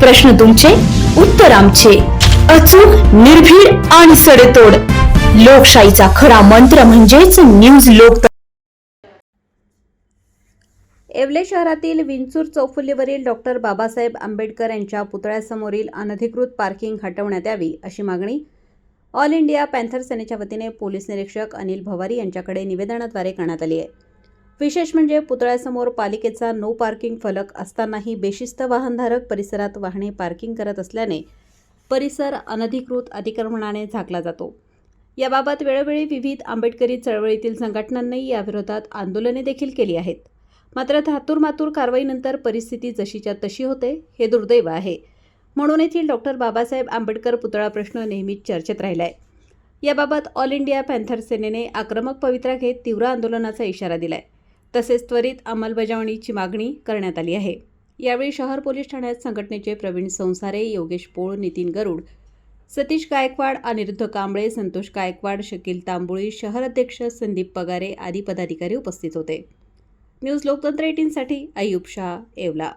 प्रश्न तुमचे उत्तर आमचे. अचूक निर्भीड आणि सडेतोड. लोकशाहीचा खरा मंत्र म्हणजेच न्यूज लोक येवले शहरातील विंचूर चौफुलीवरील डॉक्टर बाबासाहेब आंबेडकर यांच्या पुतळ्यासमोरील अनधिकृत पार्किंग हटवण्यात यावी अशी मागणी ऑल इंडिया पॅन्थर सेनेच्या वतीने पोलीस निरीक्षक अनिल भवारी यांच्याकडे निवेदनाद्वारे करण्यात आली आहे. विशेष म्हणजे पुतळ्यासमोर पालिकेचा नो पार्किंग फलक असतानाही बेशिस्त वाहनधारक परिसरात वाहने पार्किंग करत असल्याने परिसर अनधिकृत अतिक्रमणाने झाकला जातो. याबाबत वेळोवेळी विविध आंबेडकरी चळवळीतील संघटनांनी याविरोधात आंदोलने देखील केली आहेत. मात्र धातूर मातूर कारवाईनंतर परिस्थिती जशीच्या तशी होते हे दुर्दैव आहे. म्हणून येथील डॉक्टर बाबासाहेब आंबेडकर पुतळा प्रश्न नेहमीच चर्चेत राहिला आहे याबाबत ऑल इंडिया पॅन्थर सेनेने आक्रमक पवित्रा घेत तीव्र आंदोलनाचा इशारा दिलाय. तसेच त्वरित अंमलबजावणीची मागणी करण्यात आली आहे. यावेळी शहर पोलीस ठाण्यात संघटनेचे प्रवीण संसारे योगेश पोळ नितीन गरुड सतीश गायकवाड अनिरुद्ध कांबळे संतोष गायकवाड शकील तांबुळी शहर अध्यक्ष संदीप पगारे आदी पदाधिकारी उपस्थित होते. न्यूज लोकतंत्र एटीनसाठी अयुब शाह येवला.